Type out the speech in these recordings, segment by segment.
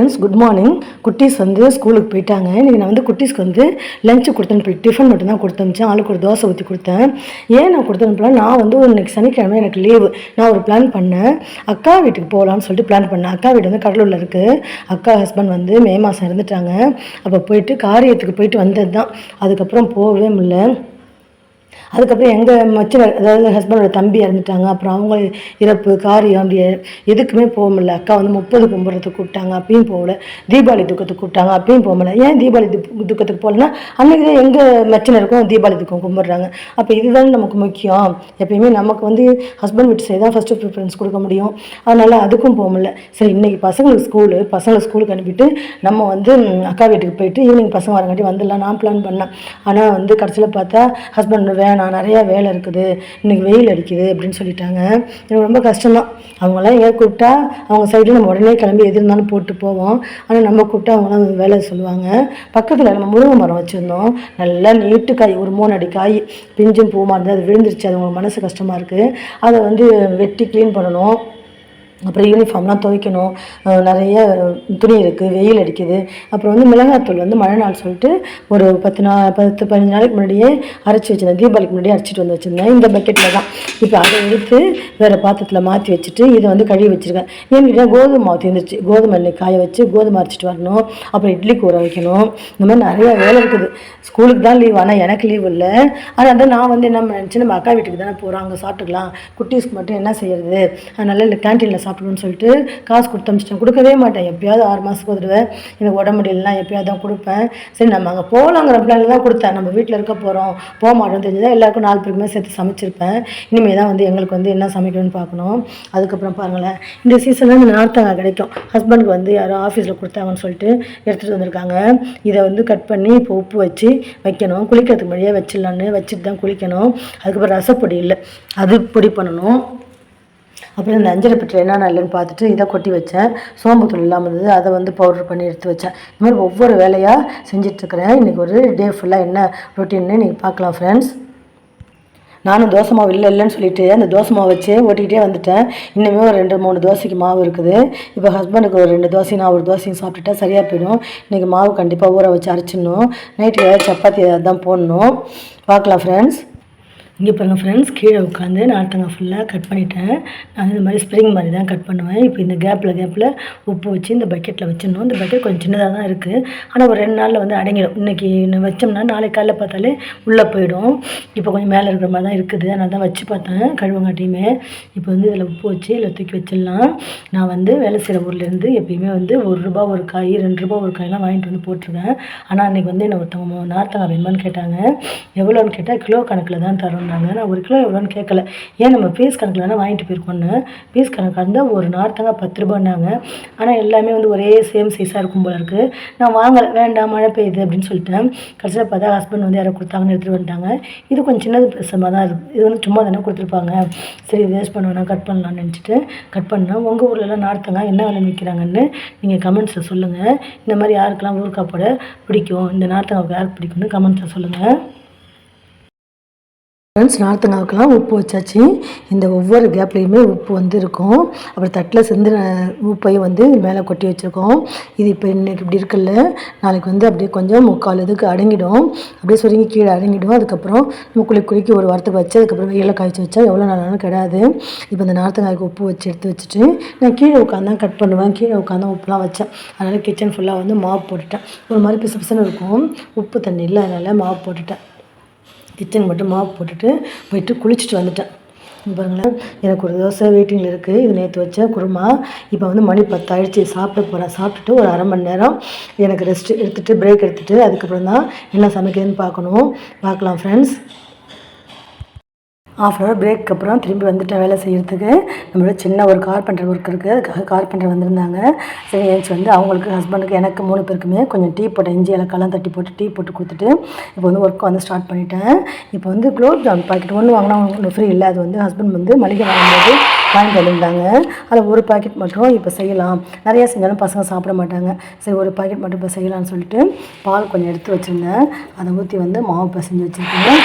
Friends good morning குட்டீஸ் வந்து ஸ்கூலுக்கு போயிட்டாங்க. இன்றைக்கி நான் வந்து குட்டீஸ்க்கு வந்து லஞ்சு கொடுத்தேன் டிஃபன் மட்டும் தான் கொடுத்தமிச்சேன் ஆளுக்கு ஒரு தோசை ஊற்றி கொடுத்தேன். ஏன் நான் கொடுத்தேன் நான் வந்து ஒரு இன்னைக்கு சனிக்கிழமை எனக்கு லீவு நான் ஒரு பிளான் பண்ணேன். அக்கா வீட்டுக்கு போகலான்னு சொல்லிட்டு பிளான் பண்ணேன். அக்கா வீடு வந்து கடலூரில் இருக்குது அக்கா ஹஸ்பண்ட் வந்து மே மாதம் இறந்துட்டாங்க. அப்போ போயிட்டு காரியத்துக்கு போயிட்டு வந்தது தான் அதுக்கப்புறம் போகவே முடியல. அதுக்கப்புறம் எங்கள் மச்சினர் அதாவது ஹஸ்பண்டோட தம்பி இறந்துட்டாங்க. அப்புறம் அவங்க இறப்பு காரியம் அப்படி எதுக்குமே போக முடியல. அக்கா வந்து முப்பது கும்பிட்றதுக்கு கூப்பிட்டாங்க. அப்பயும் போகல. தீபாவளி துக்கத்துக்கு கூப்பிட்டாங்க. அப்பயும் போக முடியல. ஏன் தீபாவளி துக்- துக்கத்துக்கு போகலன்னா அன்றைக்கி தான் எங்கள் மச்சினருக்கும் தீபாவளி துக்கம் கும்பிட்றாங்க. அப்போ இதுதான் நமக்கு முக்கியம். எப்பயுமே நமக்கு வந்து ஹஸ்பண்ட் வீட்டு சைடு தான் ஃபஸ்ட்டு ப்ரிஃபரன்ஸ் கொடுக்க முடியும். அதனால் அதுக்கும் போக முடியல. சரி இன்றைக்கி பசங்களுக்கு ஸ்கூலு பசங்களை ஸ்கூலுக்கு அனுப்பிட்டு நம்ம வந்து அக்கா வீட்டுக்கு போயிட்டு ஈவினிங் பசங்க வரங்காட்டி வந்துடலாம். நான் பிளான் பண்ணேன். ஆனால் வந்து கடைசியில் பார்த்தா ஹஸ்பண்ட் வேணும். நிறையா வேலை இருக்குது இன்னைக்கு வெயில் அடிக்குது அப்படின்னு சொல்லிட்டாங்க. எனக்கு ரொம்ப கஷ்டம்தான். அவங்களாம் எங்கேயா கூப்பிட்டா அவங்க சைடில் நம்ம உடனே கிளம்பி எது இருந்தாலும் போட்டு போவோம். ஆனால் நம்ம கூப்பிட்டா அவங்களாம் வேலை சொல்லுவாங்க. பக்கத்தில் நம்ம முருங்கை மரம் வச்சுருந்தோம். நல்லா நீட்டு காய் ஒரு மூணு அடி காய் பிஞ்சும் பூமா இருந்தது அது விழுந்துருச்சு. அது உங்களுக்கு மனசு கஷ்டமாக இருக்குது அதை வந்து வெட்டி க்ளீன் பண்ணணும். அப்புறம் யூனிஃபார்ம்லாம் துவைக்கணும். நிறைய துணி இருக்குது வெயில் அடிக்குது. அப்புறம் வந்து மிளகாத்தூள் வந்து மழை நாள் சொல்லிட்டு ஒரு பத்து நாள் பத்து பதினஞ்சு நாளைக்கு முன்னாடியே அரைச்சி வச்சிருந்தேன். தீபாவளிக்கு முன்னாடியே அரைச்சிட்டு வந்து வச்சுருந்தேன். இந்த பக்கெட்டில் தான். இப்போ அதை எடுத்து வேறு பாத்திரத்தில் மாற்றி வச்சுட்டு இதை வந்து கழுவி வச்சுருக்கேன். ஏன்னு கேட்டால் கோதுமை மாவு தீர்ந்துருச்சு கோதுமை எண்ணெய் காய வச்சு கோதுமை அரைச்சிட்டு வரணும். அப்புறம் இட்லி கூற வைக்கணும். இந்த மாதிரி நிறைய வேலை இருக்குது. ஸ்கூலுக்கு தான் லீவ் ஆனால் எனக்கு லீவ் இல்லை. ஆனால் வந்து நான் வந்து என்ன நினச்சேன் நம்ம அக்கா வீட்டுக்கு தானே போகிறோம் அங்கே சாப்பிட்டுக்கலாம். குட்டீஸ்க்கு மட்டும் என்ன செய்யறது? அதனால இல்லை கேன்டீனில் சாப்பிடணும்னு சொல்லிட்டு காசு கொடுத்து அமிச்சிட்டேன். கொடுக்கவே மாட்டேன். எப்பயாவது ஆறு மாதத்துக்கு ஒரு தடவை எனக்கு உடம்பு முடியலனா எப்பயாவது தான் கொடுப்பேன். சரி நம்ம அங்கே போகலாங்கிற பிளானில் தான் கொடுத்தேன். நம்ம வீட்டில் இருக்க போகிறோம் போக மாட்டோம் தெரிஞ்சதா எல்லாருக்கும் நாலு பேருக்குமே சேர்த்து சமைச்சிருப்பேன். இனிமேல் தான் வந்து எங்களுக்கு வந்து என்ன சமைக்கணும்னு பார்க்கணும். அதுக்கப்புறம் பாருங்களேன். இந்த சீசனில் இந்த நார்த்தங்காய் கிடைக்கும். ஹஸ்பண்டுக்கு வந்து யாரோ ஆஃபீஸில் கொடுத்தாங்கன்னு சொல்லிட்டு எடுத்துகிட்டு வந்திருக்காங்க. இதை வந்து கட் பண்ணி இப்போ உப்பு வச்சு வைக்கணும். குளிக்கிறதுக்கு முன்னாடியே வச்சிடலான்னு வச்சுட்டு தான் குளிக்கணும். அதுக்கப்புறம் ரசப்பொடி இல்லை. அது பொடி பண்ணணும். அப்புறம் இந்த அஞ்சரை பெட்டில் என்னென்ன இல்லைன்னு பார்த்துட்டு இதை கொட்டி வச்சேன். சோம்புத்தூள் இல்லாமல் இருந்தது. அதை வந்து பவுடர் பண்ணி எடுத்து வச்சேன். இது மாதிரி ஒவ்வொரு வேலையாக செஞ்சிட்ருக்கிறேன். இன்றைக்கி ஒரு டே ஃபுல்லாக என்ன ரொட்டீன்னு நீங்கள் பார்க்கலாம் ஃப்ரெண்ட்ஸ் நானும் தோசை மாவு இல்லை இல்லைன்னு சொல்லிட்டு அந்த தோசை மாவு வச்சு ஓட்டிக்கிட்டே வந்துட்டேன். இன்னுமே ஒரு ரெண்டு மூணு தோசைக்கு மாவு இருக்குது. இப்போ ஹஸ்பண்டுக்கு ஒரு ரெண்டு தோசையும் நான் ஒரு தோசையும் சாப்பிட்டுட்டா சரியாக போயிடும். இன்றைக்கி மாவு கண்டிப்பாக ஊற வச்சு அரைச்சிடணும். நைட்டு சப்பாத்தி ஏதாவது தான் போடணும். பார்க்கலாம் ஃப்ரெண்ட்ஸ் இங்கே பாருங்கள் ஃப்ரெண்ட்ஸ் கீழே உட்காந்து நார்த்தங்காய் ஃபுல்லாக கட் பண்ணிட்டேன். நான் இந்த மாதிரி ஸ்ப்ரிங் மாதிரி தான் கட் பண்ணுவேன். இப்போ இந்த கேப்பில் கேப்பில் உப்பு வச்சு இந்த பக்கெட்டில் வச்சிடணும். இந்த பக்கெட் கொஞ்சம் சின்னதாக தான் இருக்குது ஆனால் ஒரு ரெண்டு நாளில் வந்து அடங்கிடும். இன்றைக்கி வச்சோம்னா நாளைக்கு காலையில் பார்த்தாலே உள்ளே போயிடும். இப்போ கொஞ்சம் மேலே இருக்கிற மாதிரி தான் இருக்குது. அதனால் தான் வச்சு பார்த்தேன் கழுவங்காட்டியுமே. இப்போ வந்து இதில் உப்பு வச்சு இதில் தூக்கி வச்சிடலாம். நான் வந்து வேலை செய்கிற ஊர்லேருந்து எப்பயுமே வந்து ஒரு ரூபா ஒரு காய் ரெண்டு ரூபா ஒரு காயெல்லாம் வாங்கிட்டு வந்து போட்டிருக்கேன். ஆனால் அன்றைக்கி வந்து என்ன ஒருத்தவங்க நார்த்தங்காய் வேணுமான்னு கேட்டாங்க. எவ்வளோன்னு கேட்டால் கிலோ கணக்கில் தான் தரோம்னாங்க நான் ஒரு கிலோ எவ்வளோன்னு கேட்கல. ஏன் நம்ம பீஸ் கணக்கில் தானே வாங்கிட்டு போயிருக்கோன்னு பீஸ் கணக்காக இருந்தால் ஒரு நார்த்தங்காய் பத்து ரூபான்னாங்க. ஆனால் எல்லாமே வந்து ஒரே சேம் சைஸாக இருக்கும் போல இருக்குது நான் வாங்கலை. வேண்டாம் மழை பெய்யுது அப்படின்னு சொல்லிட்டேன். கடைசியில் பார்த்தா ஹஸ்பண்ட் வந்து யாரோ கொடுத்தாங்கன்னு எடுத்துகிட்டு வந்துட்டாங்க. இது கொஞ்சம் சின்னது பெருசமாக தான் இருக்குது இது வந்து சும்மா தானே கொடுத்துருப்பாங்க. சரி வேஸ்ட் பண்ணுவேன் கட் பண்ணலாம்னு நினச்சிட்டு கட் பண்ணேன். உங்கள் ஊர்லலாம் நார்த்தங்காய் என்ன விலை விற்கிறாங்கன்னு நீங்கள் கமெண்ட்ஸில் சொல்லுங்கள் இந்த மாதிரி யாருக்கெல்லாம் ஊறுக்காய் போட பிடிக்கும்? இந்த நார்த்தங்காய்க்கு யாருக்கு பிடிக்கும்னு கமெண்ட்ஸில் சொல்லுங்கள் ஃப்ரெண்ட்ஸ் நார்த்தங்காவுக்கெல்லாம் உப்பு வச்சாச்சு. இந்த ஒவ்வொரு கேப்லேயுமே உப்பு வந்து இருக்கும் அப்புறம் தட்டில் சிந்தின உப்பையும் வந்து மேலே கொட்டி வச்சுருக்கோம். இது இப்போ இன்னைக்கு இப்படி இருக்குல்ல? நாளைக்கு வந்து அப்படியே கொஞ்சம் முக்கால் இதுக்கு அடங்கிடும். அப்படியே சுருங்கி கீழே அடங்கிடும். அதுக்கப்புறம் நம்ம குளி குளிக்கி ஒரு வாரத்துக்கு வச்சு அதுக்கப்புறம் வெயிலில் காய்ச்சி வச்சா எவ்வளோ நாளாலும் கிடையாது இப்போ இந்த நார்த்தங்காய்க்கு உப்பு வச்சு எடுத்து வச்சுட்டு நான் கீழே உட்காந்து தான் கட் பண்ணுவேன். கீழே உட்காந்து உப்புலாம் வச்சேன். அதனால் கிச்சன் ஃபுல்லாக வந்து மாவு போட்டுட்டேன். ஒரு மாதிரி பிசு பிசுன்னு இருக்கும். உப்பு தண்ணி இல்லை அதனால் மாவு போட்டுட்டேன். கிச்சன் மட்டும் மாவு போட்டுட்டு போயிட்டு குளிச்சுட்டு வந்துட்டேன். பாருங்களேன் எனக்கு ஒரு தோசை வெயிட்டிங்கில் இருக்குது இது நேற்று வச்ச குருமா. இப்போ வந்து மணி பத்தாயிடுச்சு. சாப்பிட போகிறேன் சாப்பிட்டுட்டு ஒரு அரை மணி நேரம் எனக்கு ரெஸ்ட் எடுத்துகிட்டு பிரேக் எடுத்துகிட்டு அதுக்கப்புறம் தான் என்ன சமைக்கிறதுன்னு பார்க்கணும். பார்க்கலாம் friends half an hour break அப்புறம் திரும்பி வந்துட்டேன் வேலை செய்கிறதுக்கு நம்மளோட சின்ன ஒரு கார்பெண்டர் ஒர்க் இருக்குது அதுக்காக கார்பெண்டர் வந்திருந்தாங்க. சரி ஏஞ்சி வந்து அவங்களுக்கு ஹஸ்பண்டுக்கு எனக்கு மூணு பேருக்குமே கொஞ்சம் டீ போட்டு இஞ்சி இலக்கெல்லாம் தட்டி போட்டு டீ போட்டு கொடுத்துட்டு இப்போ வந்து ஒர்க்கை வந்து ஸ்டார்ட் பண்ணிட்டேன். இப்போ வந்து குலோப் ஜாம் பாக்கெட் ஒன்று வாங்கினா ஒன்று ஃப்ரீ இல்லை. அது வந்து ஹஸ்பண்ட் வந்து மளிகை வாங்கும்போது வாங்கி வந்திருந்தாங்க. அதில் ஒரு பாக்கெட் மட்டும் இப்போ செய்யலாம். நிறையா செஞ்சாலும் பசங்க சாப்பிட மாட்டாங்க. சரி ஒரு பாக்கெட் மட்டும் இப்போ செய்யலாம்னு சொல்லிட்டு பால் கொஞ்சம் எடுத்து வச்சுருந்தேன். அதை ஊற்றி வந்து மாவு பிசைஞ்சு வச்சுருக்கேன்.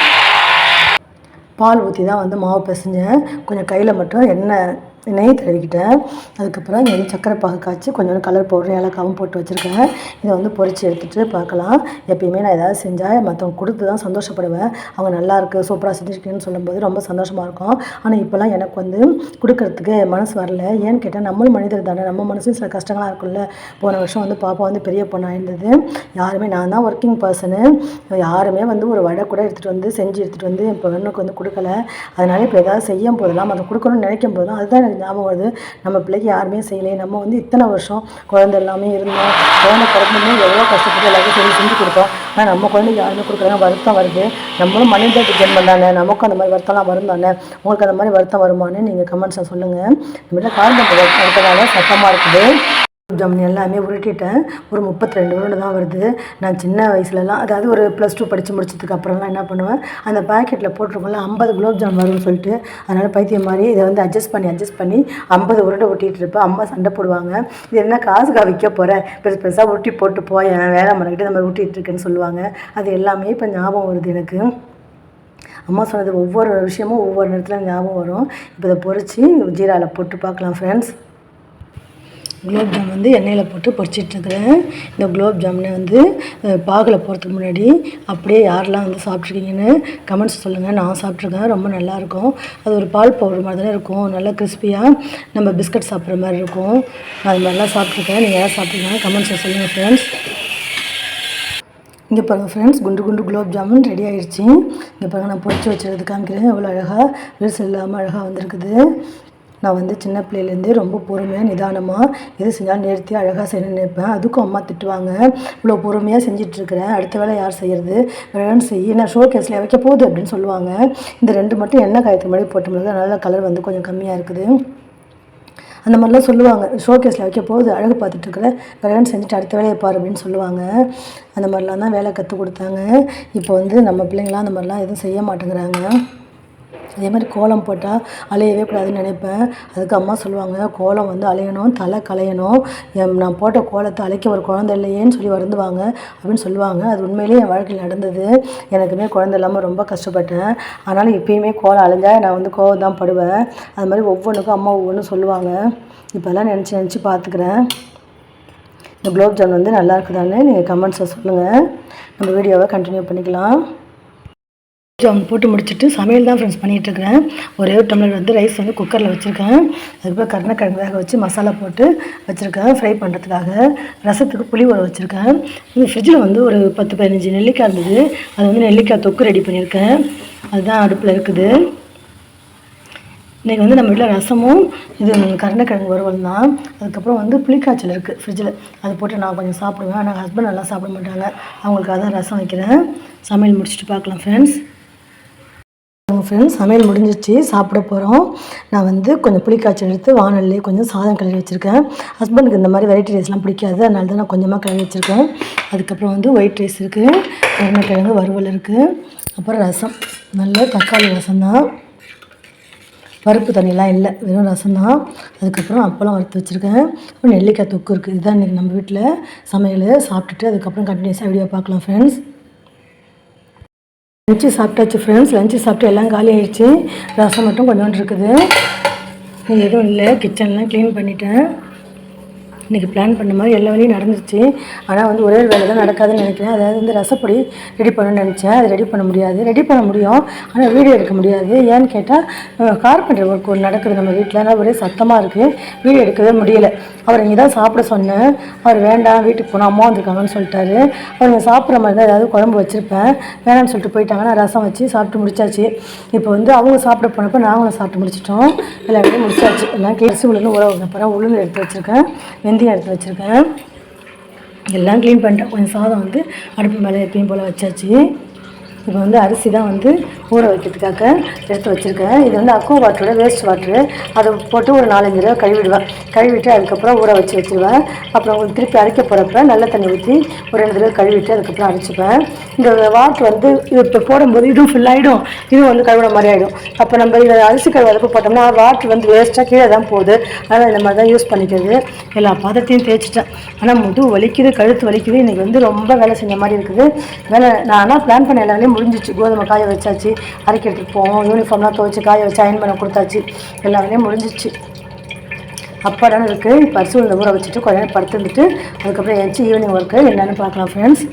பால் ஊற்றி தான் வந்து மாவு பிசைஞ்சேன். கொஞ்சம் கையில் மட்டும் எண்ணெய் நெய் தடவிக்கிட்டேன். அதுக்கப்புறம் இங்கே வந்து சக்கரை பாகு காய்ச்சி கொஞ்சம் கலர் பவுடர் ஏலக்காவும் போட்டு வச்சுருக்கேன். இதை வந்து பொறிச்சு எடுத்துகிட்டு பார்க்கலாம். எப்பயுமே நான் ஏதாவது செஞ்சால் மற்றவங்க கொடுத்து தான் சந்தோஷப்படுவேன். அவங்க நல்லாயிருக்கு சூப்பராக செஞ்சுருக்கேன்னு சொல்லும்போது ரொம்ப சந்தோஷமாக இருக்கும். ஆனால் இப்போல்லாம் எனக்கு வந்து கொடுக்கறதுக்கு மனசு வரல. ஏன்னு கேட்டால் நம்மளும் மனிதர் தானே. நம்ம மனசும் சில கஷ்டங்களாக இருக்கும்ல. போன வருஷம் வந்து பாப்பா வந்து பெரிய பொண்ணாக இருந்தது. யாருமே நான் தான் ஒர்க்கிங் பர்சனு யாருமே வந்து ஒரு வடை கூட எடுத்துகிட்டு வந்து செஞ்சு எடுத்துகிட்டு வந்து இப்போ பெண்ணுக்கு வந்து கொடுக்கல. அதனால இப்போ ஏதாவது செய்யும் போதெல்லாம் அதை கொடுக்கணும்னு நினைக்கும் போதும் அதுதான் எனக்கு ஞாபகம் வருது. நம்ம பிள்ளைக்கு யாருமே செய்யலையே நம்ம வந்து இத்தனை வருஷம் குழந்தை எல்லாமே இருந்தோம். குழந்தை பிறந்தமே எவ்வளோ கஷ்டப்பட்டு எல்லாத்தையும் செஞ்சு செஞ்சு கொடுத்தோம். ஆனால் நம்ம குழந்தைக்கு யாருமே கொடுக்குறாங்க வருத்தம் வருது. நம்மளும் மனித ஜென்மம் தானே நமக்கும் அந்த மாதிரி வருத்தம்லாம் வரும் தானே? உங்களுக்கு அந்த மாதிரி வருத்தம் வருமானு நீங்கள் கமெண்ட்ஸை சொல்லுங்கள் இந்த மாதிரி காரணம் அடுத்ததால சத்தமாக இருக்குது. ஜாமுன் எல்லாமே உருட்டிட்டேன். ஒரு முப்பத்தி ரெண்டு உருண்டை தான் வருது. நான் சின்ன வயசுலலாம் அதாவது ஒரு ப்ளஸ் டூ படித்து முடிச்சதுக்கு அப்புறம்லாம் என்ன பண்ணுவேன்? அந்த பேக்கெட்டில் போட்டிருக்கோம்ல ஐம்பது குலோப் ஜாம் வரும்னு சொல்லிட்டு அதனால் பைத்தியம் மாதிரி இதை வந்து அட்ஜஸ்ட் பண்ணி அட்ஜஸ்ட் பண்ணி ஐம்பது உருண்டை ஒட்டிகிட்டு இருப்பேன். அம்மா சண்டை போடுவாங்க. இது என்ன காசு விற்க போகிறேன் பெருசு பெருசாக உருட்டி போட்டு போய் வேலை மறக்கிட்டு இந்த மாதிரி ஊட்டிகிட்டு இருக்கேன்னு சொல்லுவாங்க. அது எல்லாமே இப்போ ஞாபகம் வருது எனக்கு. அம்மா சொன்னது ஒவ்வொரு விஷயமும் ஒவ்வொரு நேரத்தில் ஞாபகம் வரும். இப்போ இதை பொறிச்சு ஜீராவில் போட்டு பார்க்கலாம் ஃப்ரெண்ட்ஸ் குலோப் ஜாம் வந்து எண்ணெயில் போட்டு பொரிச்சிட்ருக்கிறேன். இந்த குலோப் ஜாமுனை வந்து பாகில் போகிறதுக்கு முன்னாடி அப்படியே யாரெல்லாம் வந்து சாப்பிட்ருக்கீங்கன்னு கமெண்ட்ஸ் சொல்லுங்கள் நான் சாப்பிட்ருக்கேன் ரொம்ப நல்லாயிருக்கும். அது ஒரு பால் பவுடர் மாதிரி தானே இருக்கும். நல்லா கிறிஸ்பியாக நம்ம பிஸ்கட் சாப்பிட்ற மாதிரி இருக்கும். நான் அது மாதிரிலாம் சாப்பிட்ருக்கேன். நீங்கள் யாரும் சாப்பிட்ருக்கீங்க கமெண்ட்ஸை சொல்லுங்கள் ஃப்ரெண்ட்ஸ் இங்கே பாருங்கள் ஃப்ரெண்ட்ஸ் குண்டு குண்டு குலோப் ஜாமுன் ரெடி ஆயிடுச்சு இங்கே பாருங்கள் நான் பொறிச்சு வச்சுருது காமிக்கிறேன் எவ்வளோ அழகாக விரிசல் இல்லாமல் அழகாக வந்திருக்குது. நான் வந்து சின்ன பிள்ளையிலேருந்தே ரொம்ப பொறுமையாக நிதானமாக எது செஞ்சாலும் நிறுத்தி அழகாக செய்ய நினைப்பேன் அதுக்கும் அம்மா திட்டுவாங்க. இவ்வளோ பொறுமையாக செஞ்சிட்ருக்கிறேன். அடுத்த வேலை யார் செய்கிறது வேணும்னு செய்ய நான் ஷோ கேஸில் வைக்க போகுது? அப்படின்னு சொல்லுவாங்க. இந்த ரெண்டு மட்டும் எண்ணெய் காயத்துக்கு முன்னாடி போட்டோம்னா நல்ல கலர் வந்து கொஞ்சம் கம்மியாக இருக்குது. அந்த மாதிரிலாம் சொல்லுவாங்க. ஷோகேஸில் வைக்க போகுது. அழகு பார்த்துட்டு இருக்கிற கல்யாணம் செஞ்சுட்டு அடுத்த வேலையை பாரு அப்படின்னு சொல்லுவாங்க. அந்த மாதிரிலாம் தான் வேலை கற்றுக் கொடுத்தாங்க. இப்போ வந்து நம்ம பிள்ளைங்களாம் அந்த மாதிரிலாம் எதுவும் செய்ய மாட்டேங்கிறாங்க. அதே மாதிரி கோலம் போட்டால் அலையவே கூடாதுன்னு நினைப்பேன். அதுக்கு அம்மா சொல்லுவாங்க கோலம் வந்து அலையணும் தலை கலையணும் என் நான் போட்ட கோலத்தை அழைக்க ஒரு குழந்தை இல்லையேன்னு சொல்லி வருந்துவாங்க அப்படின்னு சொல்லுவாங்க. அது உண்மையிலேயே என் வாழ்க்கையில் நடந்தது. எனக்குமே குழந்தை இல்லாமல் ரொம்ப கஷ்டப்பட்டேன். ஆனாலும் இப்பயுமே கோலம் அலைஞ்சா நான் வந்து கோவம் தான் படுவேன். அது மாதிரி ஒவ்வொன்றுக்கும் அம்மா ஒவ்வொன்றும் சொல்லுவாங்க. இப்போல்லாம் நினச்சி நினச்சி பார்த்துக்கிறேன் இந்த குலோப்ஜாம் வந்து நல்லா இருக்குதான்னு நீங்கள் கமெண்ட்ஸை சொல்லுங்கள் நம்ம வீடியோவை கண்டினியூ பண்ணிக்கலாம். ஜாமுன் போட்டு முடிச்சுட்டு சமையல் தான் ஃப்ரெண்ட்ஸ் பண்ணிகிட்ருக்கிறேன் ஒரே ஒரு டம்ளர் வந்து ரைஸ் வந்து குக்கரில் வச்சுருக்கேன். அதுக்கப்புறம் கருணக்கிழங்கு வேக வச்சு மசாலா போட்டு வச்சுருக்கேன் ஃப்ரை பண்ணுறதுக்காக ரசத்துக்கு புளி ஊற வச்சுருக்கேன். இது ஃப்ரிட்ஜில் வந்து ஒரு பத்து பதினஞ்சு நெல்லிக்காய் இருந்தது. அது வந்து நெல்லிக்காய் தொக்கு ரெடி பண்ணியிருக்கேன். அதுதான் அடுப்பில் இருக்குது. இன்றைக்கி வந்து நம்ம வீட்டில் ரசமும் இது கருணக்கிழங்கு வறுவல் தான். அதுக்கப்புறம் வந்து புளிக்காய்ச்சல் இருக்குது ஃப்ரிட்ஜில் அது போட்டு நான் கொஞ்சம் சாப்பிடுவேன். ஆனால் ஹஸ்பண்ட் நல்லா சாப்பிட மாட்டாங்க. அவங்களுக்காக தான் ரசம் வைக்கிறேன். சமையல் முடிச்சுட்டு பார்க்கலாம் ஃப்ரெண்ட்ஸ் ஃப்ரெண்ட்ஸ் சமையல் முடிஞ்சிச்சு. சாப்பிட போகிறோம் நான் வந்து கொஞ்சம் புளிக்காய்ச்சி எடுத்து வானல்லே கொஞ்சம் சாதம் கிளறி வச்சுருக்கேன். ஹஸ்பண்டுக்கு இந்த மாதிரி வெரைட்டி ரைஸ்லாம் பிடிக்காது. அதனால தான் நான் கொஞ்சமாக கிளறி வச்சுருக்கேன். அதுக்கப்புறம் வந்து ஒயிட் ரைஸ் இருக்குது கருணக்கிழங்கு வறுவல் இருக்குது அப்புறம் ரசம். நல்ல தக்காளி ரசம் தான். பருப்பு தண்ணிலாம் இல்லை. வெறும் ரசம் தான். அதுக்கப்புறம் அப்பளம் வறுத்து வச்சுருக்கேன். அப்புறம் நெல்லிக்காய் தொக்கு இருக்குது இதுதான் இன்றைக்கி நம்ம வீட்டில் சமையல். சாப்பிட்டுட்டு அதுக்கப்புறம் கண்டினியூஸாக வீடியோ பார்க்கலாம் ஃப்ரெண்ட்ஸ் லஞ்சு சாப்பிட்டாச்சு ஃப்ரெண்ட்ஸ் லஞ்சு சாப்பிட்டு எல்லாம் காலி ஆயிடுச்சு. ரசம் மட்டும் கொஞ்சோண்டு இருக்குது எதுவும் இல்லை கிச்சன்லாம் க்ளீன் பண்ணிட்டேன். இன்றைக்கி பிளான் பண்ண மாதிரி எல்லா வேலையும் நடந்துச்சு. ஆனால் வந்து ஒரே ஒரு வேலை தான் நடக்காதுன்னு நினைக்கிறேன். அதாவது வந்து ரசப்பொடி ரெடி பண்ணணும்னு நினச்சேன். அது ரெடி பண்ண முடியாது. ரெடி பண்ண முடியும். ஆனால் வீடியோ எடுக்க முடியாது. ஏன்னு கேட்டால் கார்பெண்டர் ஒர்க் ஒன்று நடக்குது நம்ம வீட்டில் ஆனால் ஒரே சத்தமாக இருக்குது வீடியோ எடுக்கவே முடியல. அவர் இங்கே தான் சாப்பிட சொன்னேன். அவர் வேண்டாம் வீட்டுக்கு போனால் அம்மா வந்திருக்காங்கன்னு சொல்லிட்டாரு. அவர் இங்கே சாப்பிட்ற மாதிரி தான் ஏதாவது குழம்பு வச்சுருப்பேன். வேணாம்னு சொல்லிட்டு போயிட்டாங்க. நான் ரசம் வச்சு சாப்பிட்டு முடிச்சாச்சு. இப்போ வந்து அவங்க சாப்பிட போனப்போ நாங்களும் சாப்பிட்டு முடிச்சிட்டோம். எல்லாருமே முடிச்சாச்சு. எல்லாம் கேசி உளுந்து உழவு அப்புறம் உளுந்து எடுத்து வச்சுருக்கேன். வெந்தயம் எடுத்து வச்சுருக்கேன். எல்லாம் க்ளீன் பண்ணிட்டேன். கொஞ்சம் சாதம் வந்து அடுப்பு மேலே எப்பயும் போல் வச்சாச்சு. இப்போ வந்து அரிசி தான் வந்து ஊற வைக்கிறதுக்காக எடுத்து வச்சுருக்கேன். இது வந்து அக்குவா வாட்டரோட வேஸ்ட் வாட்ரு அதை போட்டு ஒரு நாலஞ்சு தடவை கழுவிடுவேன். கழுவிட்டு அதுக்கப்புறம் ஊற வச்சு வச்சுருவேன். அப்புறம் உங்களுக்கு திருப்பி அரைக்க போகிறப்ப நல்ல தண்ணி ஊற்றி ஒரு ரெண்டு தடவை கழுவிட்டு அதுக்கப்புறம் அரைச்சிப்பேன். இந்த வாட்டர் வந்து இது இப்போ போடும்போது இதுவும் ஃபில் ஆகிடும் இதுவும் வந்து கழுவுற மாதிரி ஆகிடும் அப்போ நம்ம இதை அரிசி கழுவதற்கு போட்டோம்னா வாட்ரு வந்து வேஸ்ட்டாக கீழே தான் போகுது. அதனால் இந்த மாதிரி தான் யூஸ் பண்ணிக்கிறது. எல்லா பாத்திரத்தையும் தேய்ச்சிட்டேன். ஆனால் முது வலிக்குது கழுத்து வலிக்குது. இன்றைக்கி வந்து ரொம்ப வேலை செஞ்ச மாதிரி இருக்குது. வேலை நான் ஆனால் பிளான் பண்ண எல்லாமே முடிஞ்சிச்சு கோதுமை காய வச்சாச்சு அரைக்கிறதுக்கு போவோம். யூனிஃபார்ம்லாம் துவைச்சி காய வச்சு அயன் பண்ண கொடுத்தாச்சு. எல்லா வேலையும் முடிஞ்சிச்சு. அப்பாடான இருக்குது பரிசு ஊற வச்சுட்டு கொஞ்ச நேரம் படுத்துருந்துட்டு அதுக்கப்புறம் ஏஞ்சி ஈவினிங் ஒர்க்கு என்னென்னு பார்க்கலாம் ஃப்ரெண்ட்ஸ்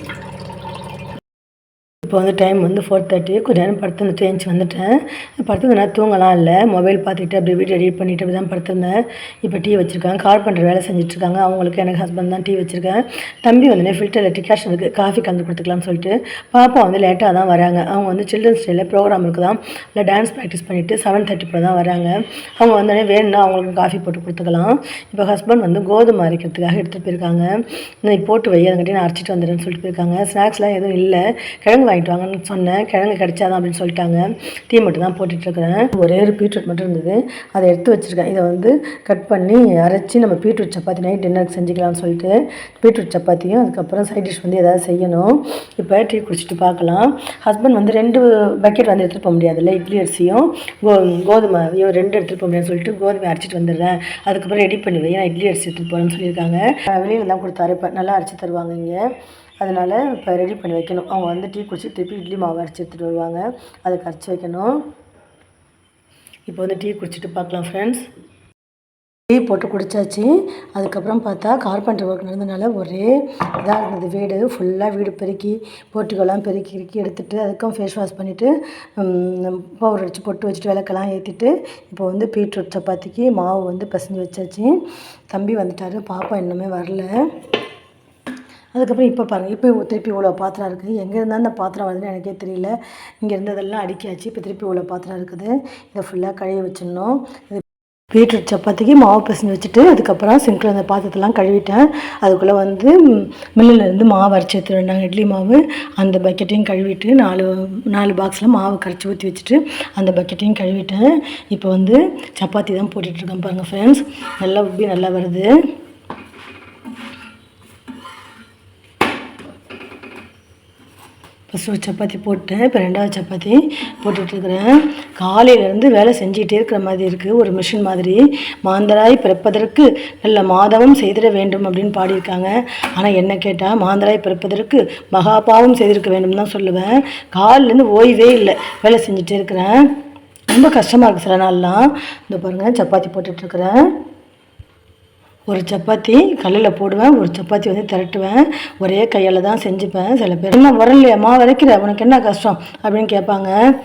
இப்போ வந்து டைம் வந்து ஃபோர் தேர்ட்டி கொஞ்ச நேரம் படுத்துட்டு ஏஞ்சி வந்துட்டேன். படுத்துருந்தேன் தூங்கலாம் இல்லை. மொபைல் பார்த்துக்கிட்டு அப்படி வீடியோ எடிட் பண்ணிட்டு அப்படி தான் படுத்திருந்தேன். இப்போ டீ வச்சுருக்காங்க. கால் பண்ணுற வேலை செஞ்சுட்ருக்காங்க. அவங்களுக்கு எனக்கு ஹஸ்பண்ட் தான் டீ வச்சுருக்கேன். தம்பி வந்து ஃபில்டரில் டிகாஷன் இருக்குது காஃபி கலந்து கொடுத்துக்கலாம்னு சொல்லிட்டு பாப்பா வந்து லேட்டாக தான் வராங்க. அவங்க வந்து சில்ட்ரன்ஸ் டேயில் ப்ரோக்ராம் இருக்குதான் இல்லை டான்ஸ் ப்ராக்டிஸ் பண்ணிவிட்டு செவன் தேர்ட்டி போல் தான் வராங்க. அவங்க வந்தோடனே வேணும்னா அவங்களுக்கு காஃபி போட்டு கொடுத்துக்கலாம். இப்போ ஹஸ்பண்ட் வந்து கோதுமை அரைக்கிறதுக்காக எடுத்துகிட்டு போயிருக்காங்க. இன்னைக்கு போட்டு வை அதுங்கிட்டே நான் அரைச்சிட்டு வந்துடுறேன்னு சொல்லிட்டு போயிருக்காங்க. ஸ்நாக்ஸ்லாம் எதுவும் இல்லை. கிழங்கு வாங்கிட்டு வாங்கன்னு சொன்னேன். கிழங்கு கிடைச்சாதான் அப்படின்னு சொல்லிட்டாங்க. டீ மட்டும் தான் போட்டுட்ருக்குறேன். ஒரே ஒரு பீட்ரூட் மட்டும் இருந்தது. அதை எடுத்து வச்சுருக்கேன். இதை வந்து கட் பண்ணி அரைச்சி நம்ம பீட்ரூட் சப்பாத்தி நைட் டின்னருக்கு செஞ்சுக்கலாம்னு சொல்லிட்டு பீட்ரூட் சப்பாத்தியும் அதுக்கப்புறம் சைட் டிஷ் வந்து எதாவது செய்யணும். இப்போ டீ குடிச்சிட்டு பார்க்கலாம். ஹஸ்பண்ட் வந்து ரெண்டு பக்கெட் வந்து எடுத்துகிட்டு போக முடியாதுல்ல இட்லி அரிசியும் கோ கோதுமை ஐயோ ரெண்டு எடுத்துகிட்டு போக முடியாதுன்னு சொல்லிட்டு கோதுமை அரைச்சிட்டு வந்துடுறேன். அதுக்கப்புறம் ரெடி பண்ணி வை. நான் இட்லி அரிசி எடுத்துகிட்டு போகிறேன்னு சொல்லியிருக்காங்க. வெளியில் தான் கொடுத்தாரு. இப்போ நல்லா அரைச்சி தருவாங்க இங்கே. அதனால் இப்போ ரெடி பண்ணி வைக்கணும். அவங்க வந்து டீ குடிச்சு திருப்பி இட்லி மாவு அரைச்சி எடுத்துகிட்டு வருவாங்க. அதை கரைச்சி வைக்கணும். இப்போ வந்து டீ குடிச்சிட்டு பார்க்கலாம் ஃப்ரெண்ட்ஸ் டீ போட்டு குடித்தாச்சு அதுக்கப்புறம் பார்த்தா கார்பெண்டர் ஒர்க் நடந்தனால ஒரே இதாக இருந்தது. வீடு ஃபுல்லாக வீடு பெருக்கி போட்டுக்கெல்லாம் பெருக்கி இறுக்கி எடுத்துகிட்டு அதுக்கும் ஃபேஸ் வாஷ் பண்ணிவிட்டு பவுடர் அடித்து பொட்டு வச்சுட்டு விளக்கெல்லாம் ஏற்றிட்டு இப்போ வந்து பீட்ரூட் சப்பாத்திக்கு மாவு வந்து பிசைஞ்சு வச்சாச்சு. தம்பி வந்துட்டார். பாப்பா இன்னுமே வரல. அதுக்கப்புறம் இப்போ பாருங்கள் இப்போ திருப்பி இவ்வளோ பாத்திரம் இருக்குது எங்கே இருந்தால் அந்த பாத்திரம் வருதுன்னு எனக்கே தெரியல. இங்கே இருந்ததெல்லாம் அடிக்காச்சு. இப்போ திருப்பி இவ்வளோ பாத்திரம் இருக்குது. இதை ஃபுல்லாக கழுவி வச்சிடணும். இது பீட்ரூட் சப்பாத்திக்கு மாவு பிசைஞ்சு வச்சுட்டு அதுக்கப்புறம் சிங்கில் அந்த பாத்திரத்தெல்லாம் கழுவிட்டேன். அதுக்குள்ளே வந்து மில்லிலேருந்து மாவு அரைச்சி எடுத்துருந்தாங்க இட்லி மாவு அந்த பக்கெட்டையும் கழுவிட்டு நாலு நாலு பாக்ஸில் மாவு கரைச்சி ஊற்றி வச்சுட்டு அந்த பக்கெட்டையும் கழுவிட்டேன். இப்போ வந்து சப்பாத்தி தான் போட்டுட்ருக்கேன் பாருங்கள் ஃப்ரெண்ட்ஸ் நல்லா உப்பி நல்லா வருது. ஃபஸ்ட் ஒரு சப்பாத்தி போட்டேன். இப்போ ரெண்டாவது சப்பாத்தி போட்டுட்ருக்குறேன். காலையிலேருந்து வேலை செஞ்சிகிட்டே இருக்கிற மாதிரி இருக்குது ஒரு மிஷின் மாதிரி. மாந்தராய் பிறப்பதற்கு நல்ல மாதவம் செய்திட வேண்டும் அப்படின்னு பாடியிருக்காங்க. ஆனால் என்ன கேட்டால் மாந்தராய் பிறப்பதற்கு மகாபாவம் செய்திருக்க வேண்டும் தான் சொல்லுவேன். காலிலேருந்து ஓய்வே இல்லை. வேலை செஞ்சுட்டே இருக்கிறேன். ரொம்ப கஷ்டமாக இருக்குது சில நாள்லாம். இந்த பாருங்கள் சப்பாத்தி போட்டுட்ருக்குறேன். ஒரு சப்பாத்தி கல்லில் போடுவேன் ஒரு சப்பாத்தி வந்து திரட்டுவேன். ஒரே கையால் தான் செஞ்சுப்பேன். சில பேர் என்ன வரலையாம்மா வரைக்கிற உனக்கு என்ன கஷ்டம்? அப்படின்னு கேட்பாங்க.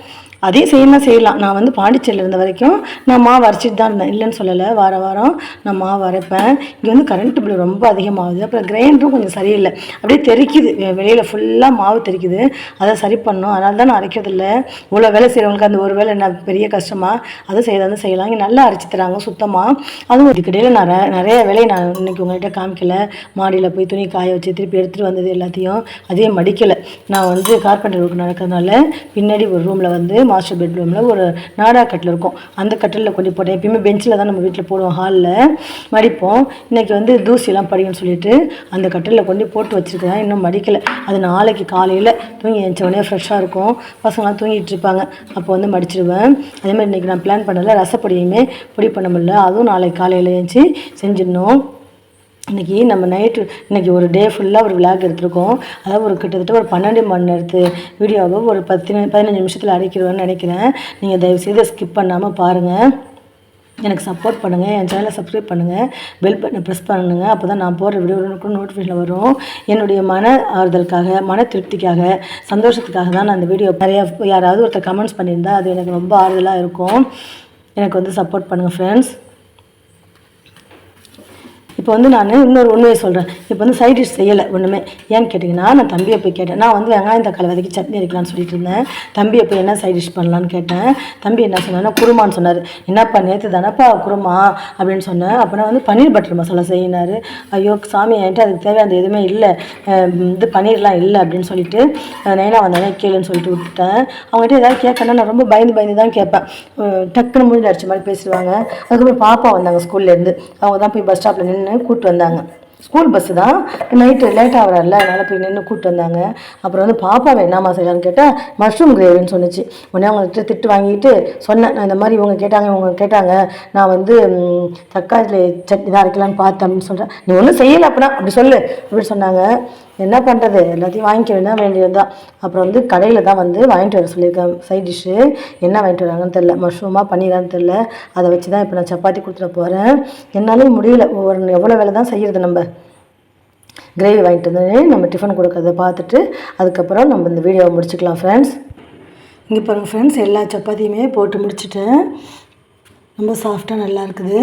அதே சேமாக செய்யலாம். நான் வந்து பாண்டிச்சேரியில் இருந்த வரைக்கும் நான் மாவு அரைச்சிட்டு தான் இருந்தேன். இல்லைன்னு சொல்லலை. வார வாரம் நான் மாவு அரைப்பேன். இங்கே வந்து கரண்ட் பில் ரொம்ப அதிகமாகுது. அப்புறம் கிரைண்டரும் கொஞ்சம் சரியில்லை. அப்படியே தெரிக்குது. வெளியில் ஃபுல்லாக மாவு தெறிக்குது அதை சரி பண்ணணும். அதனால தான் நான் அரைக்கிறதில்ல. இவ்வளோ வேலை செய்கிறவங்களுக்கு அந்த ஒரு வேலை என்ன பெரிய கஷ்டமாக அதை செய்யறதா செய்யலாம். இங்கே நல்லா அரைச்சி தராங்க சுத்தமாக அதுவும் இதுக்கிடையில் நான் நிறைய வேலையை நான் இன்னைக்கு உங்கள்கிட்ட காமிக்கல. மாடியில் போய் துணி காய வச்சு திருப்பி எடுத்துகிட்டு வந்தது எல்லாத்தையும். அதே மடிக்கலை. நான் வந்து கார்பெண்டர் ஒர்க் நடக்கிறதுனால பின்னாடி ஒரு ரூமில் வந்து மாஸ்டர் பெட்ரூமில் ஒரு நாடா கட்டில் இருக்கும். அந்த கட்டிலில் கொண்டு போட்டேன். எப்பயுமே பெஞ்சில் தான் நம்ம வீட்டில் போடுவோம். ஹாலில் மடிப்போம். இன்றைக்கி வந்து தூசியெல்லாம் படிக்கணும்னு சொல்லிட்டு அந்த கட்டிலில் கொண்டு போட்டு வச்சுருக்கேன். இன்னும் மடிக்கலை. அது நாளைக்கு காலையில் தூங்கி எழுந்தவொடனே ஃப்ரெஷ்ஷாக இருக்கும். பசங்களாம் தூங்கிட்டு இருப்பாங்க. அப்போ வந்து மடிச்சிடுவேன் அதே மாதிரி இன்றைக்கி நான் பிளான் பண்ணல ரசப்பொடியுமே பொடி பண்ண முடியல. அதுவும் நாளைக்கு காலையில் எழுந்துச்சி செஞ்சிடணும். இன்றைக்கி நம்ம நைட்டு இன்றைக்கி ஒரு டே ஃபுல்லாக ஒரு விளாக் எடுத்திருக்கோம். அதாவது ஒரு கிட்டத்தட்ட ஒரு பன்னெண்டு மணி நேரத்து வீடியோவை ஒரு பத்து பதினஞ்சு நிமிஷத்தில் அடைக்கிறோன்னு நினைக்கிறேன். நீங்கள் தயவுசெய்து ஸ்கிப் பண்ணாமல் பாருங்கள் எனக்கு சப்போர்ட் பண்ணுங்கள் என் சேனலை சப்ஸ்கிரைப் பண்ணுங்கள் பெல் பட்டனை ப்ரெஸ் பண்ணுங்கள் அப்போ தான் நான் போகிற வீடியோ கூட நோட்டிஃபிகேஷன் வரும். என்னுடைய மன ஆறுதலுக்காக மன திருப்திக்காக சந்தோஷத்துக்காக தான் நான் அந்த வீடியோ நிறையா யாராவது ஒருத்தர் கமெண்ட்ஸ் பண்ணியிருந்தா அது எனக்கு ரொம்ப ஆறுதலாக இருக்கும். எனக்கு வந்து சப்போர்ட் பண்ணுங்கள் ஃப்ரெண்ட்ஸ் இப்போ வந்து நான் இன்னொரு உண்மையை சொல்கிறேன் இப்போ வந்து சைட் டிஷ் செய்யலை ஒன்றுமே ஏன்னு கேட்டிங்கன்னா நான் தம்பியை போய் கேட்டேன். நான் வந்து வெங்காயம் தக்காளி வதக்கி சட்னி அரைக்கலாம்னு சொல்லிட்டு இருந்தேன். தம்பியை போய் என்ன சைட் டிஷ் பண்ணலான்னு கேட்டேன். தம்பி என்ன சொன்னான்னா குருமான்னு சொன்னார். என்னப்பா நேற்று தானப்பா குருமா? அப்படின்னு சொன்னேன். அப்போனா வந்து பன்னீர் பட்டர் மசாலா செய்யினார். ஐயோ சாமி என்கிட்ட அதுக்கு தேவை அந்த எதுவுமே இல்லை. இது பன்னீர்லாம் இல்லை அப்படின்னு சொல்லிட்டு நைனா வந்தானே கேளுன்னு சொல்லிட்டு விட்டுட்டேன். அவங்ககிட்ட ஏதாவது கேட்கணும்னா நான் ரொம்ப பயந்து பயந்து தான் கேட்பேன். டக்குன்னு முடிஞ்சு அடிச்ச மாதிரி பேசிடுவாங்க. அதுக்கப்புறம் பாப்பா வந்தாங்க ஸ்கூல்லேருந்து அவங்க தான் போய் பஸ் ஸ்டாப்பில் நின்று கூப்பிட்டு வந்தாங்க. ஸ்கூல் பஸ்ஸு தான். நைட்டு லேட் ஆகிறாருல அதனால் போய் நின்று கூப்பிட்டு வந்தாங்க. அப்புறம் வந்து பாப்பாவை என்னம்மா செய்யலான்னு கேட்டால் மஷ்ரூம் கிரேவின்னு சொன்னுச்சு. உடனே அவங்கள்ட்ட திட்டு வாங்கிட்டு சொன்னேன். நான் இந்த மாதிரி இவங்க கேட்டாங்க இவங்க கேட்டாங்க. நான் வந்து தக்காளி சட்னி தான் அரைக்கலான்னு பார்த்தேன் அப்படின்னு சொல்கிறேன் நீ ஒன்றும் செய்யலை அப்படின்னா அப்படி சொல்லு அப்படின்னு சொன்னாங்க. என்ன பண்ணுறது எல்லாத்தையும் வாங்கிக்க வேண்டாம் வேண்டியது தான் அப்புறம் வந்து கடையில் தான் வந்து வாங்கிட்டு வர சொல்லியிருக்கேன் சைட் டிஷ்ஷு என்ன வாங்கிட்டு வராங்கன்னு தெரில மஷ்ரூமாக பன்னீரான்னு தெரில அதை வச்சு தான் இப்போ நான் சப்பாத்தி கொடுத்துட போகிறேன் என்னாலே முடியல. ஒவ்வொரு எவ்வளோ வேலை தான் செய்கிறது நம்ம. கிரேவி வாங்கிட்டு வந்து நம்ம டிஃபன் கொடுக்கறத பார்த்துட்டு அதுக்கப்புறம் நம்ம இந்த வீடியோவை முடிச்சுக்கலாம் ஃப்ரெண்ட்ஸ் இங்கே பாருங்கள் ஃப்ரெண்ட்ஸ் எல்லா சப்பாத்தியுமே போட்டு முடிச்சுட்டேன். ரொம்ப சாஃப்டாக நல்லா இருக்குது.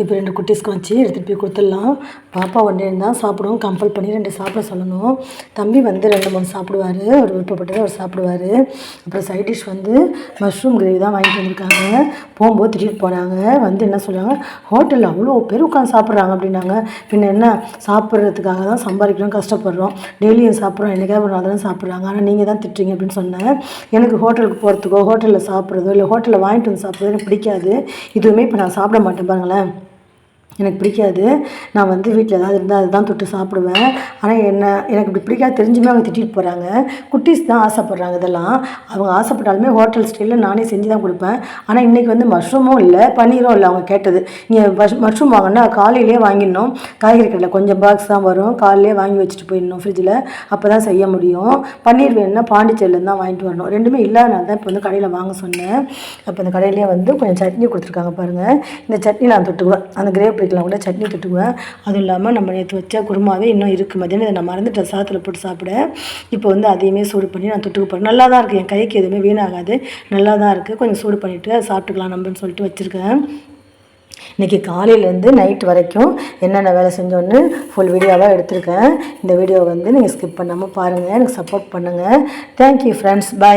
இப்போ ரெண்டு குட்டீஸ்க்கு வச்சு எடுத்துகிட்டு போய் கொடுத்துடலாம். பாப்பா ஒன்றே தான் சாப்பிடுவோம் கம்பல் பண்ணி ரெண்டு சாப்பிட சொல்லணும். தம்பி வந்து ரெண்டு மூணு சாப்பிடுவார். ஒரு விருப்பப்பட்டதை அவர் சாப்பிடுவார். அப்புறம் சைட் டிஷ் வந்து மஷ்ரூம் கிரேவி தான் வாங்கிட்டு வந்திருக்காங்க. போகும்போது திடீர்னு போனாங்க வந்து என்ன சொல்கிறாங்க ஹோட்டலில் அவ்வளோ பேர் உட்காந்து சாப்பிட்றாங்க அப்படின்னாங்க. பின்ன என்ன? சாப்பிட்றதுக்காக தான் சம்பாதிக்கிறோம் கஷ்டப்படுறோம். டெய்லியும் சாப்பிட்றோம். என்றைக்காவது ஒரு நாள் தான் சாப்பிட்றாங்க. ஆனால் நீங்கள் தான் திட்டுறீங்க அப்படின்னு சொன்னேன். எனக்கு ஹோட்டலுக்கு போகிறதுக்கோ ஹோட்டலில் சாப்பிட்றதோ இல்லை ஹோட்டலில் வாங்கிட்டு வந்து சாப்பிட்றதோ எனக்கு பிடிக்காது. இதுவுமே இப்போ நான் சாப்பிட மாட்டேன் பாருங்களேன். எனக்கு பிடிக்காது. நான் வந்து வீட்டில் ஏதாவது இருந்தால் அதுதான் தொட்டு சாப்பிடுவேன். ஆனால் என்ன எனக்கு இப்படி பிடிக்காது. தெரிஞ்சுமே அவங்க திட்டிட்டு போகிறாங்க குட்டீஸ் தான் ஆசைப்பட்றாங்க இதெல்லாம். அவங்க ஆசைப்பட்டாலுமே ஹோட்டல் ஸ்டைலில் நானே செஞ்சு தான் கொடுப்பேன். ஆனால் இன்றைக்கி வந்து மஷ்ரூமும் இல்லை பன்னீரும் இல்லை அவங்க கேட்டது. நீங்கள் மஷ்ரூம் வாங்கினா காலையிலே வாங்கிடணும். காய்கறி கடையில் கொஞ்சம் பாக்ஸ் தான் வரும். காலையிலே வாங்கி வச்சுட்டு போயிடணும் ஃப்ரிட்ஜில் அப்போ தான் செய்ய முடியும். பன்னீர் வேணும்னா பாண்டிச்சேரியிலேருந்து தான் வாங்கிட்டு வரணும். ரெண்டுமே இல்லாதனால தான் இப்போ வந்து கடையில் வாங்க சொன்னேன். அப்போ இந்த கடையிலேயே வந்து கொஞ்சம் சட்னி கொடுத்துருக்காங்க பாருங்கள் இந்த சட்னி நான் தொட்டுக்குவேன். அந்த கிரேப் பிடிக்கலாம் கூட சட்னி தொட்டுக்குவேன். அதுவும் இல்லாமல் நம்ம நேற்று வச்ச குருமாவே இன்னும் இருக்குது மதியானம் இதை நான் மறந்துட்டேன். சாதத்தில் போட்டு சாப்பிட. இப்போ வந்து அதையுமே சூடு பண்ணி நான் தொட்டுக்க போகிறேன் நல்லா தான் இருக்குது என் கைக்கு எதுவுமே வீணாகாது. நல்லா தான் இருக்குது கொஞ்சம் சூடு பண்ணிவிட்டு சாப்பிட்டுக்கலாம் நம்மன்னு சொல்லிட்டு வச்சுருக்கேன். இன்றைக்கி காலையிலேருந்து நைட் வரைக்கும் என்னென்ன வேலை செஞ்சோன்னு ஃபுல் வீடியோவாக எடுத்திருக்கேன். இந்த வீடியோ வந்து நீங்கள் ஸ்கிப் பண்ணாமல் பாருங்கள் எனக்கு சப்போர்ட் பண்ணுங்கள் தேங்க்யூ ஃப்ரெண்ட்ஸ் பை